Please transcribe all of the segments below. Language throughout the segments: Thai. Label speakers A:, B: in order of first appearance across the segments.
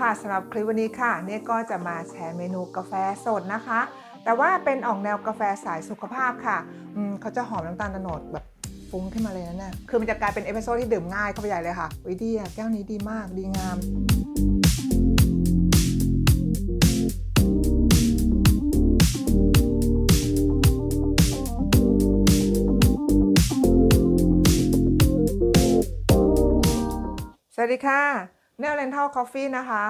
A: ค่ะสำหรับคลิปวันนี้ค่ะเนี่ยก็จะมาแชร์เมนูกาแฟสดนะคะ แต่ว่าเป็นออกแนวกาแฟสายสุขภาพค่ะเขาจะหอมน้ำตาลโนดแบบฟุ้งขึ้นมาเลยนะเนี่ยคือมันจะกลายเป็นเอสเปรสโซ่ที่ดื่มง่ายเข้าไปใหญ่เลยค่ะวิดีอะแก้วนี้ดีมากดีงามสวัสดีค่ะ เนลเลนทัลคอฟฟี่นะคะ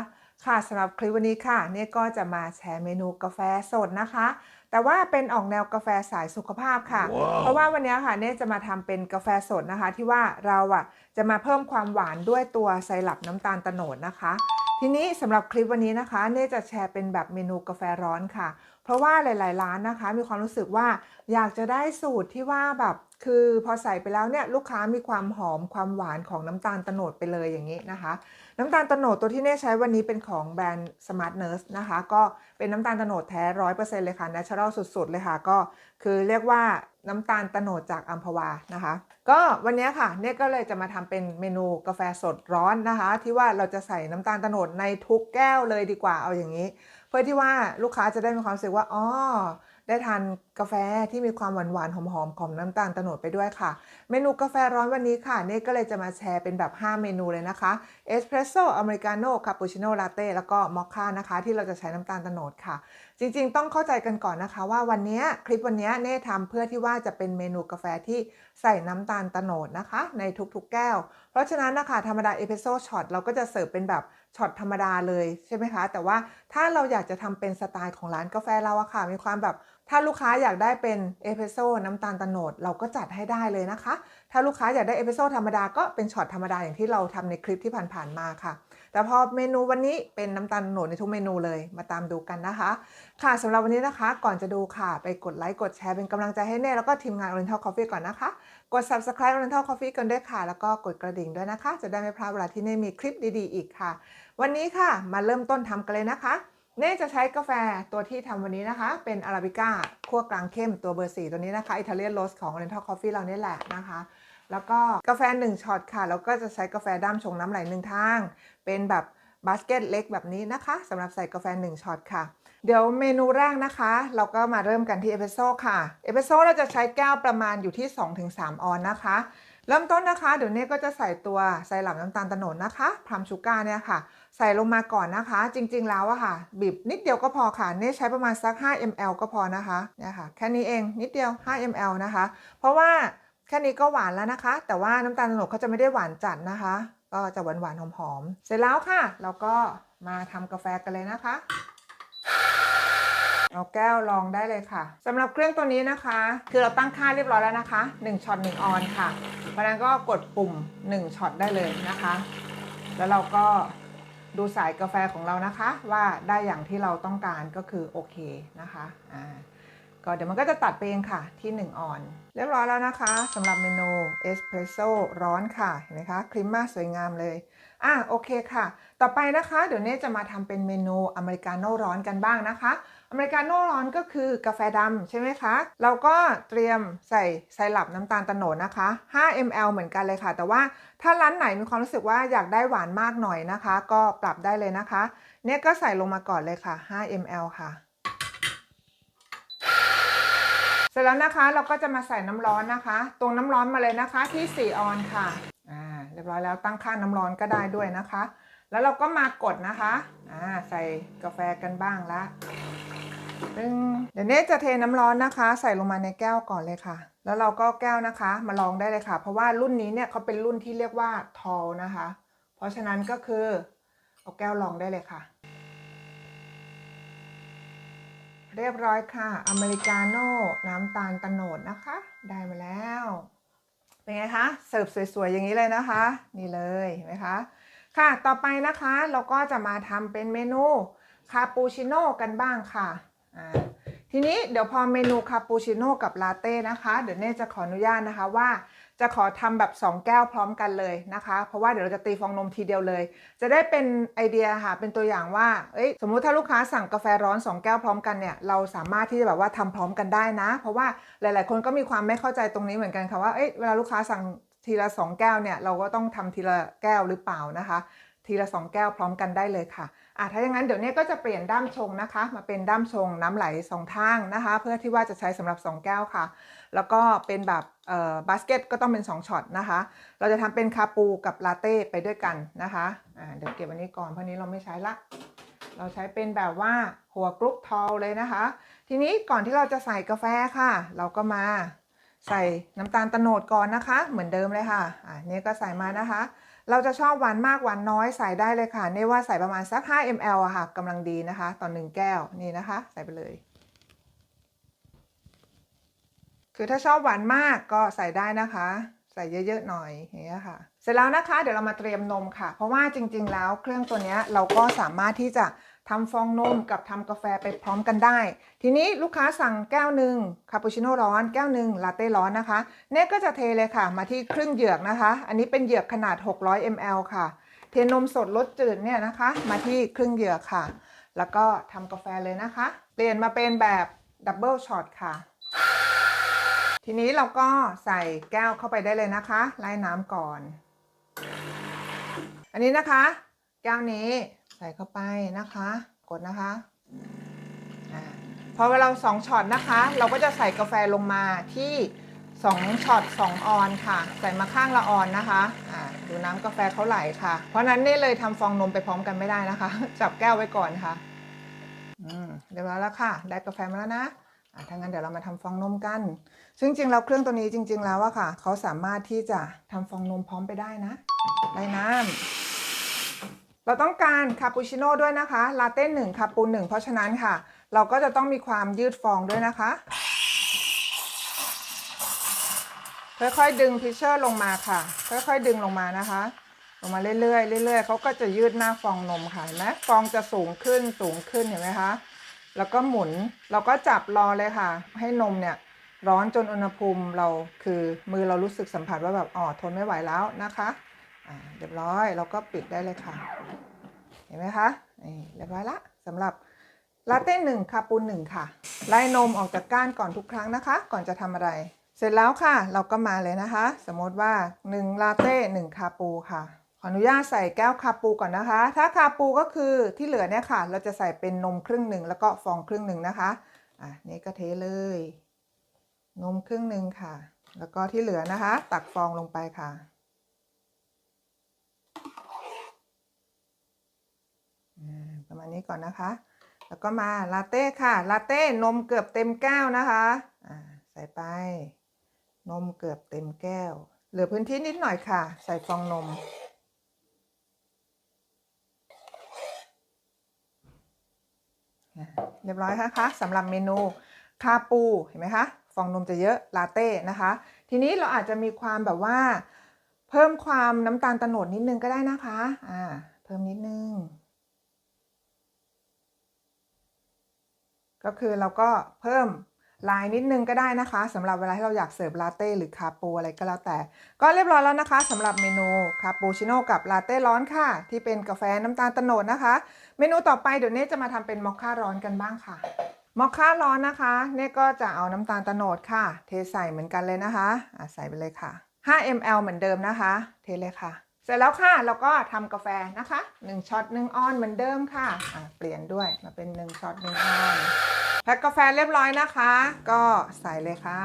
A: ค่ะสำหรับคลิปวันนี้ค่ะเนี่ยก็จะมาแชร์เมนูกาแฟสดนะคะ แต่ว่าเป็นออกแนวกาแฟสายสุขภาพค่ะเพราะว่าวันนี้ค่ะเนี่ยจะมาทำเป็นกาแฟสดนะคะ ที่ว่าเราอะจะมาเพิ่มความหวานด้วยตัวไซรัปน้ำตาลโตโนดนะคะทีนี้สำหรับคลิปวันนี้นะคะ เนี่ยจะแชร์เป็นแบบเมนูกาแฟร้อนค่ะ เพราะว่าหลาย ๆ ร้านนะคะ มีความรู้สึกว่าอยากจะได้สูตรที่ว่าแบบ คือพอใส่ไปแล้วเนี่ยลูกค้ามีความหอมความหวานของน้ำตาลตโนดไปเลยอย่างนี้นะคะ น้ำตาลตโนดตัวที่เน่ใช้วันนี้เป็นของแบรนด์ Smart Nurse นะคะ ก็เป็นน้ำตาลตโนดแท้ร้อยเปอร์เซ็นต์เลยค่ะ natural สุดๆเลยค่ะ ก็คือเรียกว่าน้ำตาลตโนดจากอัมพวานะคะ ก็วันนี้ค่ะเน่ก็เลยจะมาทำเป็นเมนูกาแฟสดร้อนนะคะ ที่ว่าเราจะใส่น้ำตาลตโนดในทุกแก้วเลยดีกว่าเอาอย่างนี้ เพื่อที่ว่าลูกค้าจะได้มีความรู้สึกว่าอ๋อ ได้ทานกาแฟที่มีความหวานๆหอมๆของน้ำตาลโตโนดไปด้วยค่ะ เมนูกาแฟร้อนวันนี้ค่ะเน่ก็เลยจะมาแชร์เป็นแบบ 5 เมนูเลยนะคะเอสเพรสโซ่อเมริกาโน่คาปูชิโน่ลาเต้แล้วก็มอคค่านะคะ ที่เราจะใช้น้ำตาลโตโนดค่ะ จริงๆ ต้องเข้าใจกันก่อนนะคะ ว่าวันนี้คลิปวันนี้เน่ทำเพื่อที่ว่าจะเป็นเมนูกาแฟที่ใส่น้ำตาลโตโนดนะคะ ในทุกๆแก้ว เพราะฉะนั้นนะคะธรรมดาเอสเพรสโซ่ช็อตเราก็จะเสิร์ฟเป็นแบบ ช็อตธรรมดาเลยใช่ไหมคะ แต่ว่าถ้าเราอยากจะทำเป็นสไตล์ของร้านกาแฟเราอะค่ะ มีความแบบถ้าลูกค้าอยากได้เป็นเอสเพรสโซ่น้ำตาลโตโนดเราก็จัดให้ได้เลยนะคะ ถ้าลูกค้าอยากได้เอสเพรสโซ่ธรรมดาก็เป็นช็อตธรรมดาอย่างที่เราทำในคลิปที่ผ่านๆมาค่ะ แต่พอเมนูวันนี้เป็นน้ำตาลโตโนดในทุกเมนูเลยมาตามดูกันนะคะ ค่ะสำหรับวันนี้นะคะ ก่อนจะดูค่ะ ไปกดไลค์กดแชร์เป็นกำลังใจให้เน่แล้วก็ทีมงาน Oriental Coffee ก่อนนะคะ กด subscribe Oriental Coffee กันด้วยค่ะ แล้วก็กดกระดิ่งด้วยนะคะ จะได้ไม่พลาดเวลาที่เน่มีคลิปดีๆ อีกค่ะ วันนี้ค่ะมาเริ่มต้นทำกันเลยนะคะเน่จะใช้กาแฟตัวที่ทำวันนี้นะคะ เป็นอาราบิก้าคั่วกลางเข้มตัวเบอร์สี่ตัวนี้นะคะอิตาเลียนโรสของ Oriental Coffee เราเนี่ยแหละนะคะ แล้วก็กาแฟ 1ช็อตค่ะ แล้วก็จะใช้กาแฟด้ามชงน้ำไหลหนึ่งทาง เป็นแบบบาสเกตเล็กแบบนี้นะคะสำหรับใส่กาแฟ 1ช็อตค่ะ เดี๋ยวเมนูแรกนะคะ เราก็มาเริ่มกันที่เอสเปรสโซ่ค่ะเอสเปรสโซ่เราจะใช้แก้วประมาณอยู่ที่ 2-3 ออนนะคะ เริ่มต้นนะคะ เดี๋ยวเนี้ก็จะใส่ตัวไซรัปน้ำตาลโตโนดนะคะพรัมชูการ์เนี่ยค่ะ ใส่ลงมาก่อนนะคะ จริงๆแล้วอะค่ะ บีบนิดเดียวก็พอค่ะเน่ใช้ประมาณสัก 5 ml ก็พอนะคะเนี่ยค่ะแค่นี้เองนิดเดียว 5 ml นะคะ เพราะว่าแค่นี้ก็หวานแล้วนะคะ แต่ว่าน้ำตาลโตโนดเขาจะไม่ได้หวานจัดนะคะ ก็จะหวานๆหอมๆ เสร็จแล้วค่ะ เราก็มาทำกาแฟกันเลยนะคะ เอาแก้วลองได้เลยค่ะสำหรับเครื่องตัวนี้นะคะ คือเราตั้งค่าเรียบร้อยแล้วนะคะ1ช็อต1ออนค่ะ เพราะนั้นก็กดปุ่ม1ช็อตได้เลยนะคะ แล้วเราก็ดูสายกาแฟของเรานะคะ ว่าได้อย่างที่เราต้องการก็คือโอเคนะคะอ่าก็เดี๋ยวมันก็จะตัดไปเองค่ะที่ 1 ออน เรียบร้อยแล้วนะคะสำหรับเมนูเอสเพรสโซ่ร้อนค่ะ เห็นไหมคะครีมมาสวยงามเลย อะโอเคค่ะ ต่อไปนะคะ เดี๋ยวเนี้จะมาทำเป็นเมนูอเมริกาโน่ร้อนกันบ้างนะคะ อเมริกาโน่ร้อนก็คือกาแฟดำใช่ไหมคะ เราก็เตรียมใส่ไซรัปน้ำตาลโตโนดนะคะ 5 ml เหมือนกันเลยค่ะ แต่ว่าถ้าร้านไหนมีความรู้สึกว่าอยากได้หวานมากหน่อยนะคะ ก็ปรับได้เลยนะคะ เนี่ยก็ใส่ลงมาก่อนเลยค่ะ 5 ml ค่ะ เสร็จแล้วนะคะเราก็จะมาใส่น้ำร้อนนะคะ ตรงน้ำร้อนมาเลยนะคะที่4ออนค่ะอ่าเรียบร้อยแล้วตั้งค่าน้ำร้อนก็ได้ด้วยนะคะ แล้วเราก็มากดนะคะอ่าใส่กาแฟกันบ้างละเดี๋ยวเนี้จะเทน้ำร้อนนะคะ ใส่ลงมาในแก้วก่อนเลยค่ะ แล้วเราก็แก้วนะคะ มาลองได้เลยค่ะ เพราะว่ารุ่นนี้เนี่ยเขาเป็นรุ่นที่เรียกว่าทอลนะคะ เพราะฉะนั้นก็คือเอาแก้วลองได้เลยค่ะ เรียบร้อยค่ะอเมริกาโน่น้ำตาลโตโนดนะคะ ได้มาแล้ว เป็นไงคะ เสิร์ฟสวยๆ อย่างนี้เลยนะคะ นี่เลยเห็นไหมคะ ค่ะต่อไปนะคะเราก็จะมาทำเป็นเมนูคาปูชิโน่กันบ้างค่ะอ่าทีนี้เดี๋ยวพอเมนูคาปูชิโน่กับลาเต้นะคะ เดี๋ยวเน่จะขออนุญาตนะคะว่า จะขอทำแบบ 2 แก้วพร้อมกันเลยนะคะ เพราะว่าเดี๋ยวเราจะตีฟองนมทีเดียวเลย จะได้เป็นไอเดียค่ะ เป็นตัวอย่างว่าเอ้ยสมมุติถ้าลูกค้าสั่งกาแฟร้อน 2 แก้วพร้อมกันเนี่ย เราสามารถที่จะแบบว่าทำพร้อมกันได้นะ เพราะว่าหลาย ๆ คนก็มีความไม่เข้าใจตรงนี้เหมือนกันค่ะว่าเอ้ยเวลาลูกค้าสั่งทีละ 2 แก้วเนี่ย เราก็ต้องทำทีละแก้วหรือเปล่านะคะ ทีละ 2 แก้วพร้อมกันได้เลยค่ะอะถ้าอย่างนั้นเดี๋ยวนี้ก็จะเปลี่ยนด้ามชงนะคะ มาเป็นด้ามชงน้ำไหลสองทางนะคะ เพื่อที่ว่าจะใช้สำหรับ 2 แก้วค่ะ แล้วก็เป็นแบบเอ่อบาสเกตก็ต้องเป็น 2ช็อตนะคะ เราจะทำเป็นคาปูกับลาเต้ไปด้วยกันนะคะอ่าเดี๋ยวเก็บอันนี้ก่อนเพราะนี้เราไม่ใช้ละเราใช้เป็นแบบว่าหัวกรุ๊ปทอลเลยนะคะ ทีนี้ก่อนที่เราจะใส่กาแฟค่ะ เราก็มาใส่น้ำตาลตะโนดก่อนนะคะ เหมือนเดิมเลยค่ะอ่านี่ก็ใส่มานะคะ เราจะชอบหวานมากหวานน้อยใส่ได้เลยค่ะนี่ว่าใส่ประมาณสัก 5 ml อะค่ะกำลังดีนะคะต่อหนึ่งแก้วนี่นะคะ ใส่ไปเลย คือถ้าชอบหวานมากก็ใส่ได้นะคะ ใส่เยอะๆหน่อยอย่างเงี้ยค่ะ เสร็จแล้วนะคะ เดี๋ยวเรามาเตรียมนมค่ะ เพราะว่าจริง ๆ แล้วเครื่องตัวเนี้ยเราก็สามารถที่จะ ทำฟองนมกับทำกาแฟไปพร้อมกันได้ ทีนี้ลูกค้าสั่งแก้วหนึ่งคาปูชิโน่ร้อนแก้วหนึ่งลาเต้ร้อนนะคะเน่ก็จะเทเลยค่ะ มาที่ครึ่งเหยือกนะคะ อันนี้เป็นเหยือกขนาด 600 ml ค่ะ เทนมสดรสจืดเนี่ยนะคะ มาที่ครึ่งเหยือกค่ะ แล้วก็ทำกาแฟเลยนะคะ เปลี่ยนมาเป็นแบบดับเบิลช็อตค่ะ ทีนี้เราก็ใส่แก้วเข้าไปได้เลยนะคะไล่น้ำก่อน อันนี้นะคะ แก้วนี้ ใส่เข้าไปนะคะ กดนะคะอาพอเวลาสองช็อตนะคะ เราก็จะใส่กาแฟลงมาที่2ช็อต2ออนค่ะ ใส่มาข้างละออนนะคะอ่าดูน้ำกาแฟเขาไหลค่ะ เพราะนั้นนี่เลยทำฟองนมไปพร้อมกันไม่ได้นะคะ จับแก้วไว้ก่อนค่ะอืมเรียบร้อยแล้วค่ะ ได้กาแฟมาแล้วนะอะถ้างั้นเดี๋ยวเรามาทำฟองนมกัน ซึ่งจริงๆแล้วเครื่องตัวนี้จริง ๆ แล้วอะค่ะเขาสามารถที่จะทำฟองนมพร้อมไปได้นะ ได้น้ำ เราต้องการคาปูชิโน่ด้วยนะคะ ลาเต้หนึ่งคาปูหนึ่งเพราะฉะนั้นค่ะ เราก็จะต้องมีความยืดฟองด้วยนะคะ ค่อยๆดึงพิชเชอร์ลงมาค่ะ ค่อยๆดึงลงมานะคะ ลงมาเรื่อยๆเรื่อยๆเขาก็จะยืดหน้าฟองนมค่ะเห็นไหมฟองจะสูงขึ้นสูงขึ้นเห็นไหมคะแล้วก็หมุนเราก็จับรอเลยค่ะ ให้นมเนี่ยร้อนจนอุณหภูมิเราคือมือเรารู้สึกสัมผัสว่าแบบอ๋อทนไม่ไหวแล้วนะคะ เรียบร้อยเราก็ปิดได้เลยค่ะ เห็นไหมคะนี่เรียบร้อยละสำหรับลาเต้หนึ่งคาปูนหนึ่งค่ะไล่นมออกจากก้านก่อนทุกครั้งนะคะ ก่อนจะทำอะไร เสร็จแล้วค่ะ เราก็มาเลยนะคะ สมมติว่า1ลาเต้1คาปูค่ะขออนุญาตใส่แก้วคาปูก่อนนะคะ ถ้าคาปูก็คือที่เหลือเนี่ยค่ะ เราจะใส่เป็นนมครึ่งหนึ่งแล้วก็ฟองครึ่งหนึ่งนะคะ อะนี่ก็เทเลย นมครึ่งหนึ่งค่ะ แล้วก็ที่เหลือนะคะ ตักฟองลงไปค่ะอ่าประ มาณนี้ก่อนนะคะ แล้วก็มาลาเต้ค่ะ ลาเต้นมเกือบเต็มแก้วนะคะอ่าใส่ไป นมเกือบเต็มแก้ว เหลือพื้นที่นิดหน่อยค่ะ ใส่ฟองนมเรียบร้อยนะคะสำหรับเมนูคาปูเห็นไหมคะฟองนมจะเยอะลาเต้นะคะ ทีนี้เราอาจจะมีความแบบว่า เพิ่มความน้ำตาลโตโนดนิดนึงก็ได้นะคะอ่าเพิ่มนิดนึง ก็คือเราก็เพิ่มลายนิดนึงก็ได้นะคะสำหรับเวลาที่เราอยากเสิร์ฟลาเต้หรือคาปูอะไรก็แล้วแต่ ก็เรียบร้อยแล้วนะคะสำหรับเมนูคาปูชิโน่กับลาเต้ร้อนค่ะ ที่เป็นกาแฟน้ำตาลตโนดนะคะ เมนูต่อไปเดี๋ยวเน่จะมาทำเป็นมอคค่าร้อนกันบ้างค่ะมอคค่าร้อนนะคะเน่ก็จะเอาน้ำตาลตโนดค่ะ เทใส่เหมือนกันเลยนะคะใส่ไปเลยค่ะ 5 ml เหมือนเดิมนะคะ เทเลยค่ะ สร็จแล้วค่ะเราก็ทำกาแฟนะคะ1ช็อต1ออนเหมือนเดิมค่ะะเปลี่ยนด้วยมาเป็น1ช็อต1ออนแพ็คกาแฟเรียบร้อยนะคะ ก็ใส่เลยค่ะ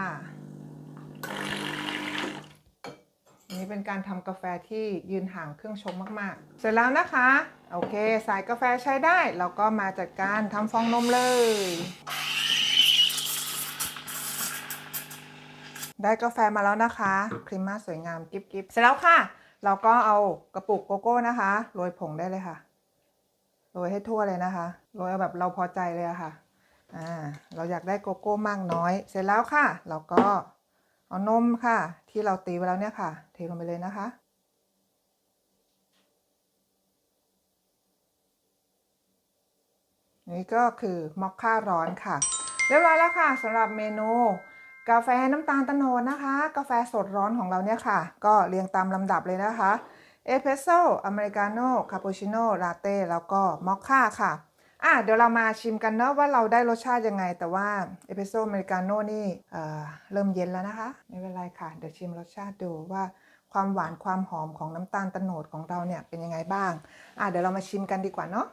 A: นนี้เป็นการทำกาแฟที่ยืนห่างเครื่องชงมาก ๆ เสร็จแล้วนะคะ โอเค สายกาแฟใช้ได้เราก็มาจัดการทำฟองนมเลย ได้กาแฟมาแล้วนะคะครีมมาสวยงามกิบกิบเสร็จแล้วค่ะ เราก็เอากระปุกโกโก้นะคะโรยผงได้เลยค่ะโรยให้ทั่วเลยนะคะโรยเอาแบบเราพอใจเลยอะค่ะอ่าเราอยากได้โกโก้มากน้อย เสร็จแล้วค่ะ เราก็เอานมค่ะ ที่เราตีไว้แล้วเนี่ยค่ะ เทลงไปเลยนะคะนี่ก็คือมอคค่าร้อนค่ะ เรียบร้อยแล้วค่ะสำหรับเมนู กาแฟน้ำตาลโตโนดนะคะ กาแฟสดร้อนของเราเนี่ยค่ะ ก็เรียงตามลำดับเลยนะคะเอสเพรสโซ่อเมริกาโน่คาปูชิโน่ลาเต้แล้วก็มอคค่าค่ะอะเดี๋ยวเรามาชิมกันเนาะว่าเราได้รสชาติยังไง แต่ว่าเอสเพรสโซ่อเมริกาโน่นี่เอ่อเริ่มเย็นแล้วนะคะ ไม่เป็นไรค่ะ เดี๋ยวชิมรสชาติดูว่าความหวานความหอมของน้ำตาลโตโนดของเราเนี่ยเป็นยังไงบ้างอะเดี๋ยวเรามาชิมกันดีกว่าเนาะ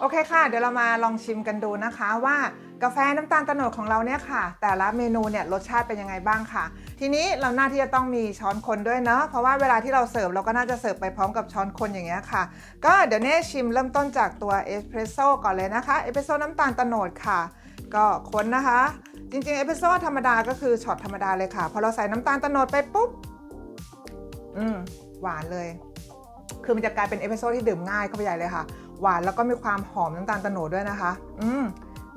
A: โอเคค่ะ เดี๋ยวเรามาลองชิมกันดูนะคะ ว่ากาแฟน้ำตาลโตโนดของเราเนี่ยค่ะ แต่ละเมนูเนี่ยรสชาติเป็นยังไงบ้างค่ะ ทีนี้เราหน้าที่จะต้องมีช้อนคนด้วยเนาะเพราะว่าเวลาที่เราเสิร์ฟเราก็น่าจะเสิร์ฟไปพร้อมกับช้อนคนอย่างเงี้ยค่ะ ก็เดี๋ยวเน่ชิมเริ่มต้นจากตัวเอสเพรสโซ่ก่อนเลยนะคะเอสเพรสโซ่น้ำตาลโตโนดค่ะ ก็คนนะคะ จริงๆเอสเพรสโซ่ธรรมดาก็คือช็อตธรรมดาเลยค่ะพอเราใส่น้ำตาลโตโนดไปปุ๊บอืมหวานเลย คือมันจะกลายเป็นเอสเพรสโซ่ที่ดื่มง่ายเข้าไปใหญ่เลยค่ะ หวานแล้วก็มีความหอมน้ำตาลโตโนดด้วยนะคะ อืม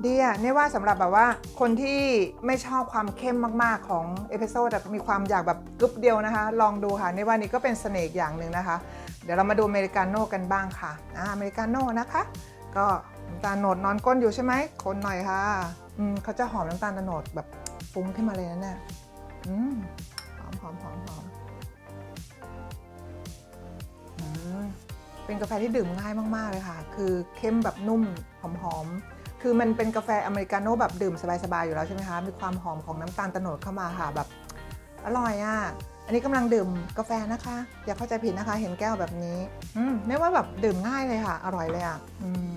A: ดีอะเนี่ว่าสำหรับแบบว่าคนที่ไม่ชอบความเข้มมากๆของเอสเพรสโซ่แต่มีความอยากแบบกึ๊บเดียวนะคะ ลองดูค่ะในว่านี้ก็เป็นเสน่ห์อีกอย่างหนึ่งนะคะ เดี๋ยวเรามาดูอเมริกาโน่กันบ้างค่ะอ่าอเมริกาโน่นะคะ ก็น้ำตาลโหนดนอนก้นอยู่ใช่ไหมคนหน่อยค่ะอืมเขาจะหอมน้ำตาลโหนดแบบฟุ้งขึ้นมาเลยนะเนี่ยอืมหอมหอมหอมหอม เป็นกาแฟที่ดื่มง่ายมาก ๆ เลยค่ะ คือเข้มแบบนุ่มหอมๆ คือมันเป็นกาแฟอเมริกาโน่แบบดื่มสบาย ๆ อยู่แล้วใช่ไหมคะ มีความหอมของน้ำตาลโตโนดเข้ามาค่ะแบบอร่อยอะ อันนี้กำลังดื่มกาแฟนะคะ อย่าเข้าใจผิดนะคะ เห็นแก้วแบบนี้ อืมไม่ว่าแบบดื่มง่ายเลยค่ะ อร่อยเลยอะ อืม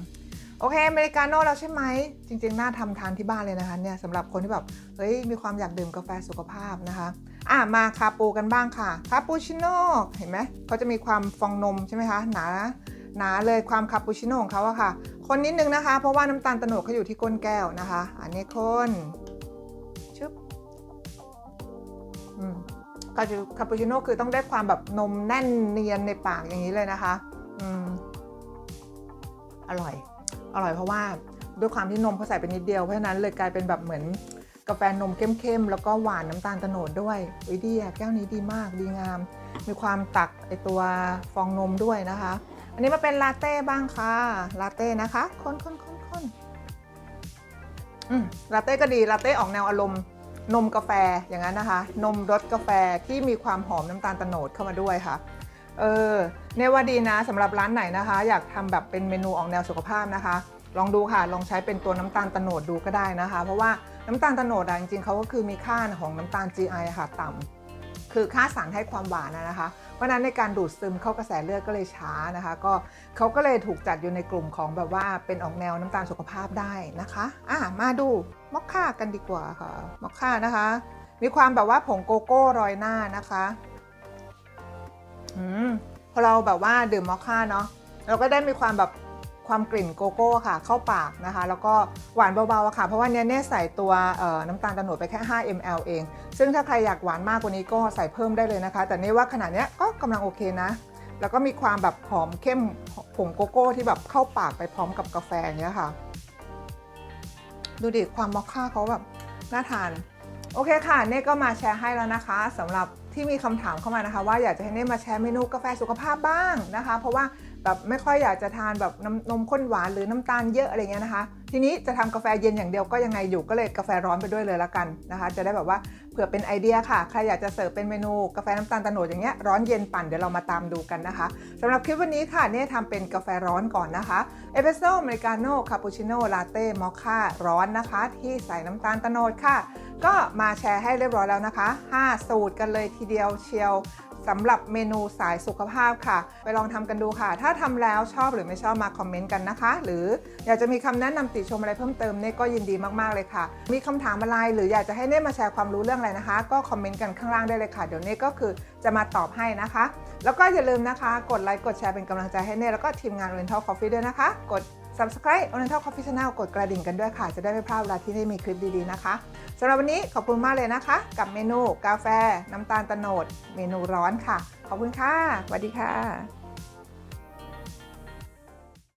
A: โอเคอเมริกาโน่แล้วใช่ไหม จริง ๆ น่าทำทานที่บ้านเลยนะคะเนี่ยสำหรับคนที่แบบ เฮ้ย มีความอยากดื่มกาแฟสุขภาพนะคะ อะมาคาปูกันบ้างค่ะ คาปูชิโน่ เห็นไหมเขาจะมีความฟองนมใช่ไหมคะหนาหนาเลยความคาปูชิโน่ของเขาอะค่ะ คนนิดนึงนะคะ เพราะว่าน้ำตาลโตโนดเขาอยู่ที่ก้นแก้วนะคะ อันนี้คนชึบอืมคาปูคาปูชิโน่คือต้องได้ความแบบนมแน่นเนียนในปากอย่างนี้เลยนะคะ อืมอร่อย อร่อยเพราะว่าด้วยความที่นมเขาใส่ไปนิดเดียวเพราะฉะนั้นเลยกลายเป็นแบบเหมือน กาแฟนมเข้มๆ แล้วก็หวานน้ำตาลโตโนดด้วยวิดีอะแก้วนี้ดีมากดีงาม มีความตักไอตัวฟองนมด้วยนะคะ อันนี้มาเป็นลาเต้บ้างค่ะลาเต้นะคะคนคนคนคนอืมลาเต้ก็ดีลาเต้ออกแนวอารมณ์นมกาแฟอย่างนั้นนะคะ นมรสกาแฟที่มีความหอมน้ำตาลโตโนดเข้ามาด้วยค่ะเออเนี่ยว่าดีนะสำหรับร้านไหนนะคะ อยากทำแบบเป็นเมนูออกแนวสุขภาพนะคะ ลองดูค่ะลองใช้เป็นตัวน้ำตาลโตโนดดูก็ได้นะคะ เพราะว่า น้ำตาลโตโนดอะจริงๆเขาก็คือมีค่าของน้ำตาล GI ค่ะต่ำคือค่าสารให้ความหวานนะคะ เพราะฉะนั้นในการดูดซึมเข้ากระแสเลือดก็เลยช้านะคะ ก็เขาก็เลยถูกจัดอยู่ในกลุ่มของแบบว่าเป็นออกแนวน้ำตาลสุขภาพได้นะคะอะมาดูมอคค่ากันดีกว่าค่ะมอคค่านะคะ มีความแบบว่าผงโกโก้รอยหน้านะคะอืมพอเราแบบว่าดื่มมอคค่าเนาะเราก็ได้มีความแบบ ความกลิ่นโกโก้ค่ะ เข้าปากนะคะ แล้วก็หวานเบาๆค่ะ เพราะว่าเนี้ยเน่ใส่ตัวน้ำตาลโตโนดไปแค่ 5 ml เอง ซึ่งถ้าใครอยากหวานมากกว่านี้ก็ใส่เพิ่มได้เลยนะคะ แต่นี่ว่าขนาดเนี้ยก็กำลังโอเคนะ แล้วก็มีความแบบหอมเข้มผงโกโก้ที่แบบเข้าปากไปพร้อมกับกาแฟอย่างเงี้ยค่ะ ดูดิความมอคค่าเขาแบบน่าทานโอเคค่ะเน่ก็มาแชร์ให้แล้วนะคะสำหรับที่มีคำถามเข้ามานะคะ ว่าอยากจะให้เน่มาแชร์เมนูกาแฟสุขภาพบ้างนะคะ เพราะว่า แบบไม่ค่อยอยากจะทานแบบน้ำนมข้นหวานหรือน้ำตาลเยอะอะไรเงี้ยนะคะ ทีนี้จะทำกาแฟเย็นอย่างเดียวก็ยังไงอยู่ก็เลยกาแฟร้อนไปด้วยเลยละกันนะคะ จะได้แบบว่าเผื่อเป็นไอเดียค่ะใครอยากจะเสิร์ฟเป็นเมนูกาแฟน้ำตาลโตโนดอย่างเงี้ยร้อนเย็นปั่นเดี๋ยวเรามาตามดูกันนะคะสำหรับคลิปวันนี้ค่ะเนี่ยทำเป็นกาแฟร้อนก่อนนะคะเอสเปรสโซ่อเมริกาโน่คาปูชิโน่ลาเต้มอคค่าร้อนนะคะ ที่ใส่น้ำตาลโตโนดค่ะ ก็มาแชร์ให้เรียบร้อยแล้วนะคะ 5 สูตรกันเลยทีเดียวเชียว สำหรับเมนูสายสุขภาพค่ะ ไปลองทำกันดูค่ะ ถ้าทำแล้วชอบหรือไม่ชอบมาคอมเมนต์กันนะคะ หรืออยากจะมีคำแนะนำติชมอะไรเพิ่มเติมเน่ก็ยินดีมากๆเลยค่ะ มีคำถามอะไรหรืออยากจะให้เน่มาแชร์ความรู้เรื่องอะไรนะคะ ก็คอมเมนต์กันข้างล่างได้เลยค่ะ เดี๋ยวเน่ก็คือจะมาตอบให้นะคะ แล้วก็อย่าลืมนะคะ กดไลค์กดแชร์เป็นกำลังใจให้เน่แล้วก็ทีมงาน Rental Coffee ด้วยนะคะ กด subscribe Oriental Coffee Channel กดกระดิ่งกันด้วยค่ะ จะได้ไม่พลาดเวลาที่ได้มีคลิปดีๆนะคะสำหรับวันนี้ขอบคุณมากเลยนะคะ กับเมนูกาแฟ น้ำตาลตะโนด เมนูร้อนค่ะ ขอบคุณค่ะสวัสดีค่ะ